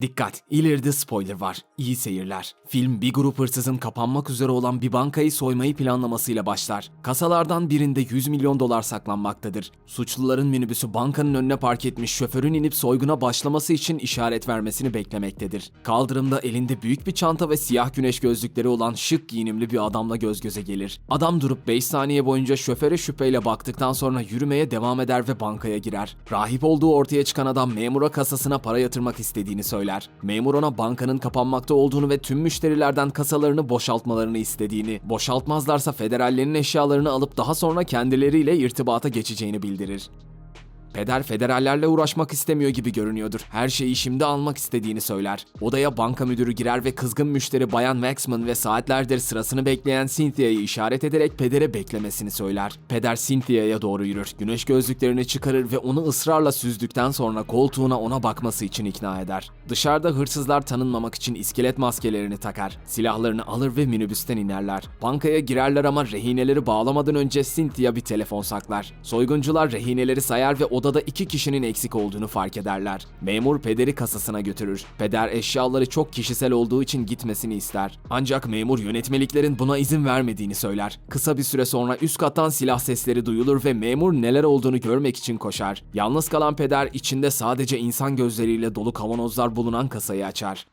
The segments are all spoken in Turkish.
Dikkat! İleride spoiler var. İyi seyirler. Film bir grup hırsızın kapanmak üzere olan bir bankayı soymayı planlamasıyla başlar. Kasalardan birinde 100 milyon dolar saklanmaktadır. Suçluların minibüsü bankanın önüne park etmiş şoförün inip soyguna başlaması için işaret vermesini beklemektedir. Kaldırımda elinde büyük bir çanta ve siyah güneş gözlükleri olan şık giyinimli bir adamla göz göze gelir. Adam durup 5 saniye boyunca şoföre şüpheyle baktıktan sonra yürümeye devam eder ve bankaya girer. Rahip olduğu ortaya çıkan adam memura kasasına para yatırmak istediğini söyler. Memur ona bankanın kapanmakta olduğunu ve tüm müşterilerden kasalarını boşaltmalarını istediğini, boşaltmazlarsa federallerin eşyalarını alıp daha sonra kendileriyle irtibata geçeceğini bildirir. Peder federallerle uğraşmak istemiyor gibi görünüyordur. Her şeyi şimdi almak istediğini söyler. Odaya banka müdürü girer ve kızgın müşteri Bayan Maxman ve saatlerdir sırasını bekleyen Cynthia'yı işaret ederek pedere beklemesini söyler. Peder Cynthia'ya doğru yürür. Güneş gözlüklerini çıkarır ve onu ısrarla süzdükten sonra koltuğuna ona bakması için ikna eder. Dışarıda hırsızlar tanınmamak için iskelet maskelerini takar. Silahlarını alır ve minibüsten inerler. Bankaya girerler ama rehineleri bağlamadan önce Cynthia bir telefon saklar. Soyguncular rehineleri sayar ve odada iki kişinin eksik olduğunu fark ederler. Memur pederi kasasına götürür. Peder eşyaları çok kişisel olduğu için gitmesini ister. Ancak memur yönetmeliklerin buna izin vermediğini söyler. Kısa bir süre sonra üst kattan silah sesleri duyulur ve memur neler olduğunu görmek için koşar. Yalnız kalan peder içinde sadece insan gözleriyle dolu kavanozlar bulunan kasayı açar.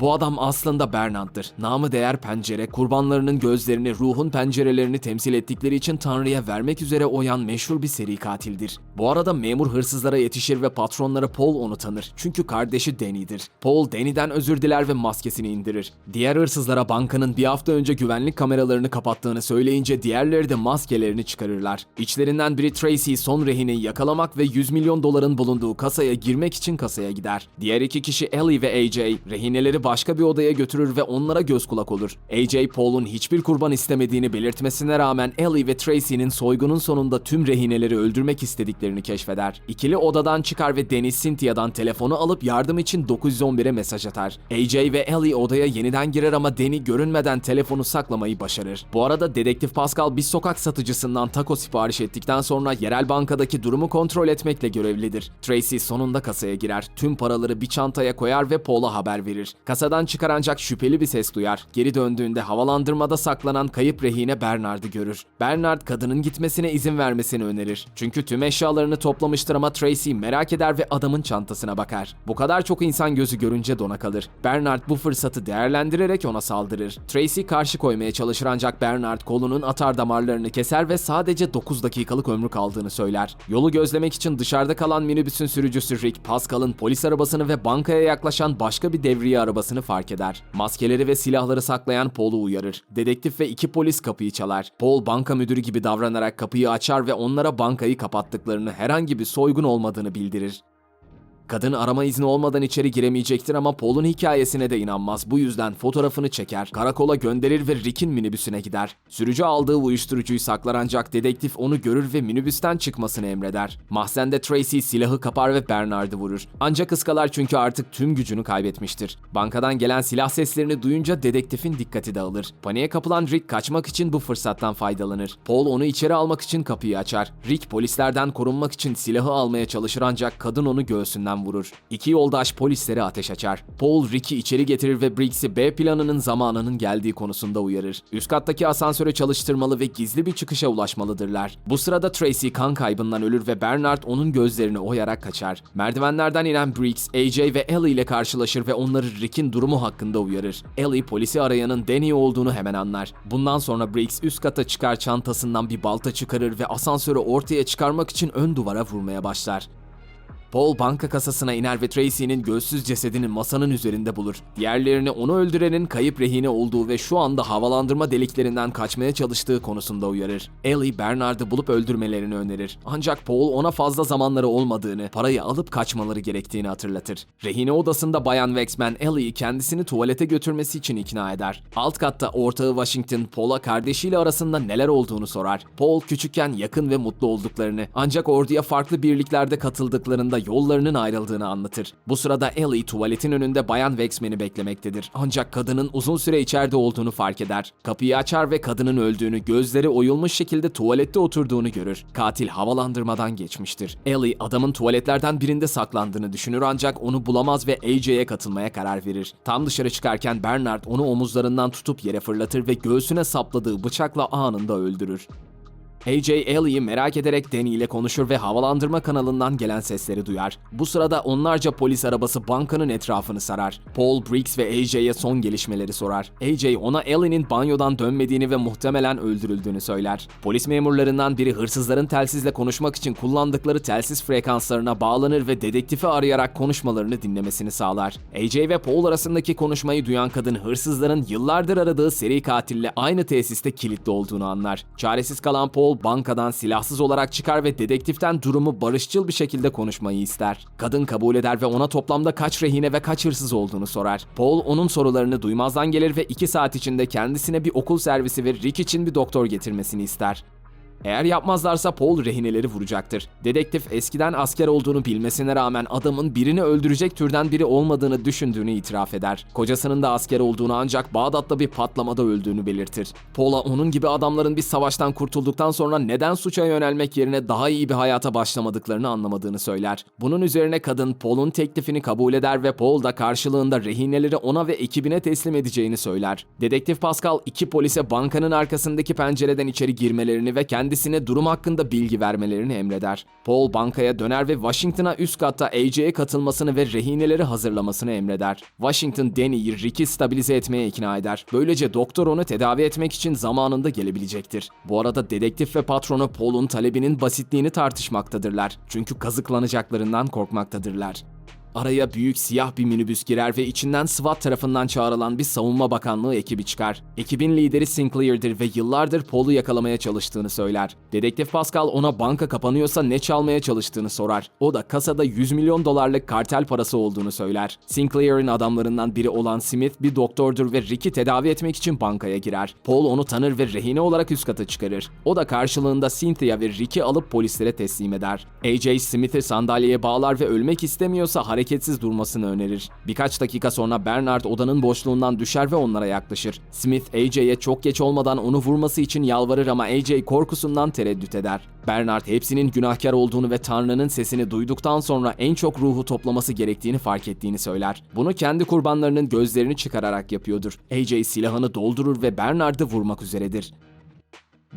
Bu adam aslında Bernard'dır. Namı değer pencere, kurbanlarının gözlerini, ruhun pencerelerini temsil ettikleri için Tanrı'ya vermek üzere oyan meşhur bir seri katildir. Bu arada memur hırsızlara yetişir ve patronları Paul onu tanır. Çünkü kardeşi Danny'dir. Paul Danny'den özür diler ve maskesini indirir. Diğer hırsızlara bankanın bir hafta önce güvenlik kameralarını kapattığını söyleyince diğerleri de maskelerini çıkarırlar. İçlerinden biri Tracy son rehineyi yakalamak ve 100 milyon doların bulunduğu kasaya girmek için kasaya gider. Diğer iki kişi Ellie ve AJ rehineleri başka bir odaya götürür ve onlara göz kulak olur. AJ Paul'un hiçbir kurban istemediğini belirtmesine rağmen Ellie ve Tracy'nin soygunun sonunda tüm rehineleri öldürmek istediklerini keşfeder. İkili odadan çıkar ve Dennis Cynthia'dan telefonu alıp yardım için 911'e mesaj atar. AJ ve Ellie odaya yeniden girer ama Danny görünmeden telefonu saklamayı başarır. Bu arada dedektif Pascal bir sokak satıcısından taco sipariş ettikten sonra yerel bankadaki durumu kontrol etmekle görevlidir. Tracy sonunda kasaya girer. Tüm paraları bir çantaya koyar ve Paul'a haber verir. Kasadan çıkar ancak şüpheli bir ses duyar. Geri döndüğünde havalandırmada saklanan kayıp rehine Bernard'ı görür. Bernard kadının gitmesine izin vermesini önerir. Çünkü tüm eşyalarını toplamıştır ama Tracy merak eder ve adamın çantasına bakar. Bu kadar çok insan gözü görünce dona kalır. Bernard bu fırsatı değerlendirerek ona saldırır. Tracy karşı koymaya çalışır ancak Bernard kolunun atar damarlarını keser ve sadece 9 dakikalık ömrü kaldığını söyler. Yolu gözlemek için dışarıda kalan minibüsün sürücüsü Rick, Pascal'ın polis arabasını ve bankaya yaklaşan başka bir devriye arabasını fark eder. Maskeleri ve silahları saklayan Paul'u uyarır. Dedektif ve iki polis kapıyı çalar. Paul banka müdürü gibi davranarak kapıyı açar ve onlara bankayı kapattıklarını, herhangi bir soygun olmadığını bildirir. Kadın arama izni olmadan içeri giremeyecektir ama Paul'un hikayesine de inanmaz. Bu yüzden fotoğrafını çeker, karakola gönderir ve Rick'in minibüsüne gider. Sürücü aldığı uyuşturucuyu saklar ancak dedektif onu görür ve minibüsten çıkmasını emreder. Mahzende Tracy silahı kapar ve Bernard'ı vurur. Ancak ıskalar çünkü artık tüm gücünü kaybetmiştir. Bankadan gelen silah seslerini duyunca dedektifin dikkati dağılır. Paniğe kapılan Rick kaçmak için bu fırsattan faydalanır. Paul onu içeri almak için kapıyı açar. Rick polislerden korunmak için silahı almaya çalışır ancak kadın onu göğsünden vurur. İki yoldaş polislere ateş açar. Paul Rick'i içeri getirir ve Briggs'i B planının zamanının geldiği konusunda uyarır. Üst kattaki asansörü çalıştırmalı ve gizli bir çıkışa ulaşmalıdırlar. Bu sırada Tracy kan kaybından ölür ve Bernard onun gözlerini oyarak kaçar. Merdivenlerden inen Briggs, AJ ve Ellie ile karşılaşır ve onları Rick'in durumu hakkında uyarır. Ellie polisi arayanın Danny olduğunu hemen anlar. Bundan sonra Briggs üst kata çıkar çantasından bir balta çıkarır ve asansörü ortaya çıkarmak için ön duvara vurmaya başlar. Paul banka kasasına iner ve Tracy'nin gözsüz cesedini masanın üzerinde bulur. Diğerlerini onu öldürenin kayıp rehine olduğu ve şu anda havalandırma deliklerinden kaçmaya çalıştığı konusunda uyarır. Ellie, Bernard'ı bulup öldürmelerini önerir. Ancak Paul ona fazla zamanları olmadığını, parayı alıp kaçmaları gerektiğini hatırlatır. Rehine odasında Bayan Wexman, Ellie'yi kendisini tuvalete götürmesi için ikna eder. Alt katta ortağı Washington, Paul'a kardeşiyle arasında neler olduğunu sorar. Paul küçükken yakın ve mutlu olduklarını, ancak orduya farklı birliklerde katıldıklarında sonunda yollarının ayrıldığını anlatır. Bu sırada Ellie tuvaletin önünde Bayan Wexman'i beklemektedir. Ancak kadının uzun süre içeride olduğunu fark eder. Kapıyı açar ve kadının öldüğünü, gözleri oyulmuş şekilde tuvalette oturduğunu görür. Katil havalandırmadan geçmiştir. Ellie adamın tuvaletlerden birinde saklandığını düşünür ancak onu bulamaz ve AJ'ye katılmaya karar verir. Tam dışarı çıkarken Bernard onu omuzlarından tutup yere fırlatır ve göğsüne sapladığı bıçakla anında öldürür. AJ Ellie'yi merak ederek Danny ile konuşur ve havalandırma kanalından gelen sesleri duyar. Bu sırada onlarca polis arabası bankanın etrafını sarar. Paul, Briggs ve AJ'ye son gelişmeleri sorar. AJ ona Ellie'nin banyodan dönmediğini ve muhtemelen öldürüldüğünü söyler. Polis memurlarından biri hırsızların telsizle konuşmak için kullandıkları telsiz frekanslarına bağlanır ve dedektifi arayarak konuşmalarını dinlemesini sağlar. AJ ve Paul arasındaki konuşmayı duyan kadın hırsızların yıllardır aradığı seri katille aynı tesiste kilitli olduğunu anlar. Çaresiz kalan Paul bankadan silahsız olarak çıkar ve dedektiften durumu barışçıl bir şekilde konuşmayı ister. Kadın kabul eder ve ona toplamda kaç rehine ve kaç hırsız olduğunu sorar. Paul onun sorularını duymazdan gelir ve 2 saat içinde kendisine bir okul servisi ve Rick için bir doktor getirmesini ister. Eğer yapmazlarsa Paul rehineleri vuracaktır. Dedektif eskiden asker olduğunu bilmesine rağmen adamın birini öldürecek türden biri olmadığını düşündüğünü itiraf eder. Kocasının da asker olduğunu ancak Bağdat'ta bir patlamada öldüğünü belirtir. Paul'a onun gibi adamların bir savaştan kurtulduktan sonra neden suça yönelmek yerine daha iyi bir hayata başlamadıklarını anlamadığını söyler. Bunun üzerine kadın Paul'un teklifini kabul eder ve Paul da karşılığında rehineleri ona ve ekibine teslim edeceğini söyler. Dedektif Pascal iki polise bankanın arkasındaki pencereden içeri girmelerini ve kendisine durum hakkında bilgi vermelerini emreder. Paul bankaya döner ve Washington'a üst katta AJ'ye katılmasını ve rehineleri hazırlamasını emreder. Washington Danny'yi Rick'i stabilize etmeye ikna eder. Böylece doktor onu tedavi etmek için zamanında gelebilecektir. Bu arada dedektif ve patronu Paul'un talebinin basitliğini tartışmaktadırlar. Çünkü kazıklanacaklarından korkmaktadırlar. Araya büyük siyah bir minibüs girer ve içinden SWAT tarafından çağrılan bir savunma bakanlığı ekibi çıkar. Ekibin lideri Sinclair'dir ve yıllardır Paul'u yakalamaya çalıştığını söyler. Dedektif Pascal ona banka kapanıyorsa ne çalmaya çalıştığını sorar. O da kasada 100 milyon dolarlık kartel parası olduğunu söyler. Sinclair'in adamlarından biri olan Smith bir doktordur ve Rick'i tedavi etmek için bankaya girer. Paul onu tanır ve rehine olarak üst kata çıkarır. O da karşılığında Cynthia ve Rick'i alıp polislere teslim eder. AJ Smith'i sandalyeye bağlar ve ölmek istemiyorsa hareketsiz durmasını önerir. Birkaç dakika sonra Bernard odanın boşluğundan düşer ve onlara yaklaşır. Smith AJ'ye çok geç olmadan onu vurması için yalvarır ama AJ korkusundan tereddüt eder. Bernard hepsinin günahkar olduğunu ve Tanrı'nın sesini duyduktan sonra en çok ruhu toplaması gerektiğini fark ettiğini söyler. Bunu kendi kurbanlarının gözlerini çıkararak yapıyordur. AJ silahını doldurur ve Bernard'ı vurmak üzeredir.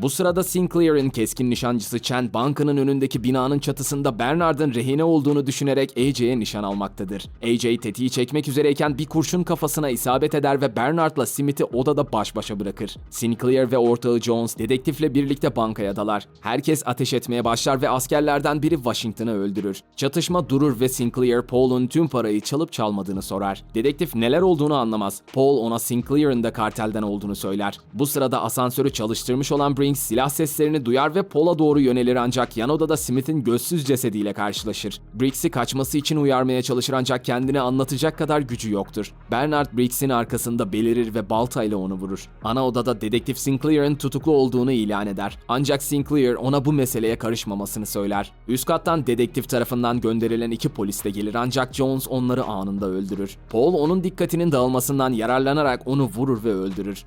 Bu sırada Sinclair'in keskin nişancısı Chen bankanın önündeki binanın çatısında Bernard'ın rehine olduğunu düşünerek AJ'ye nişan almaktadır. AJ tetiği çekmek üzereyken bir kurşun kafasına isabet eder ve Bernard'la Smith'i odada baş başa bırakır. Sinclair ve ortağı Jones dedektifle birlikte bankaya dalar. Herkes ateş etmeye başlar ve askerlerden biri Washington'ı öldürür. Çatışma durur ve Sinclair Paul'un tüm parayı çalıp çalmadığını sorar. Dedektif neler olduğunu anlamaz. Paul ona Sinclair'ın da kartelden olduğunu söyler. Bu sırada asansörü çalıştırmış olan Briggs silah seslerini duyar ve Paul'a doğru yönelir ancak yan odada Smith'in gözsüz cesediyle karşılaşır. Briggs'i kaçması için uyarmaya çalışır ancak kendini anlatacak kadar gücü yoktur. Bernard Briggs'in arkasında belirir ve baltayla onu vurur. Ana odada dedektif Sinclair'ın tutuklu olduğunu ilan eder. Ancak Sinclair ona bu meseleye karışmamasını söyler. Üst kattan dedektif tarafından gönderilen iki polis de gelir ancak Jones onları anında öldürür. Paul onun dikkatinin dağılmasından yararlanarak onu vurur ve öldürür.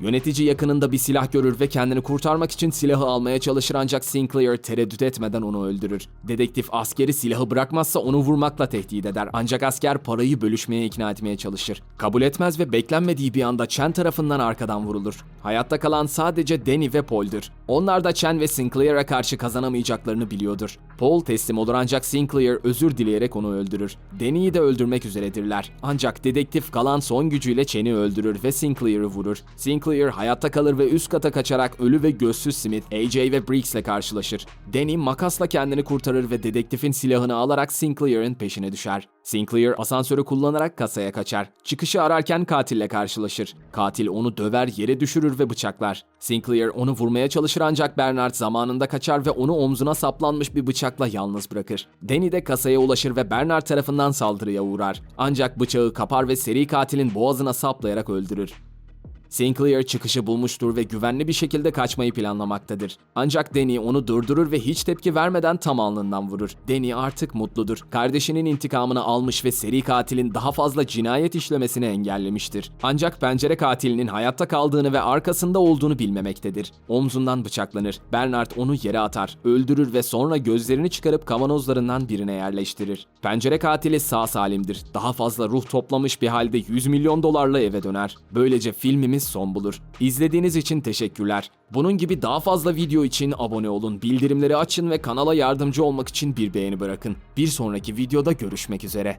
Yönetici yakınında bir silah görür ve kendini kurtarmak için silahı almaya çalışır ancak Sinclair tereddüt etmeden onu öldürür. Dedektif askeri silahı bırakmazsa onu vurmakla tehdit eder ancak asker parayı bölüşmeye ikna etmeye çalışır. Kabul etmez ve beklenmediği bir anda Chen tarafından arkadan vurulur. Hayatta kalan sadece Danny ve Paul'dur. Onlar da Chen ve Sinclair'a karşı kazanamayacaklarını biliyordur. Paul teslim olur ancak Sinclair özür dileyerek onu öldürür. Danny'yi de öldürmek üzeredirler. Ancak dedektif kalan son gücüyle Chen'i öldürür ve Sinclair'ı vurur. Sinclair hayatta kalır ve üst kata kaçarak ölü ve gözsüz Smith, AJ ve Briggs'le karşılaşır. Danny makasla kendini kurtarır ve dedektifin silahını alarak Sinclair'ın peşine düşer. Sinclair asansörü kullanarak kasaya kaçar. Çıkışı ararken katille karşılaşır. Katil onu döver, yere düşürür ve bıçaklar. Sinclair onu vurmaya çalışır ancak Bernard zamanında kaçar ve onu omzuna saplanmış bir bıçakla yalnız bırakır. Danny de kasaya ulaşır ve Bernard tarafından saldırıya uğrar. Ancak bıçağı kapar ve seri katilin boğazına saplayarak öldürür. Sinclair çıkışı bulmuştur ve güvenli bir şekilde kaçmayı planlamaktadır. Ancak Danny onu durdurur ve hiç tepki vermeden tam alnından vurur. Danny artık mutludur. Kardeşinin intikamını almış ve seri katilin daha fazla cinayet işlemesini engellemiştir. Ancak pencere katilinin hayatta kaldığını ve arkasında olduğunu bilmemektedir. Omzundan bıçaklanır. Bernard onu yere atar, öldürür ve sonra gözlerini çıkarıp kavanozlarından birine yerleştirir. Pencere katili sağ salimdir. Daha fazla ruh toplamış bir halde 100 milyon dolarla eve döner. Böylece filmimiz son bulur. İzlediğiniz için teşekkürler. Bunun gibi daha fazla video için abone olun, bildirimleri açın ve kanala yardımcı olmak için bir beğeni bırakın. Bir sonraki videoda görüşmek üzere.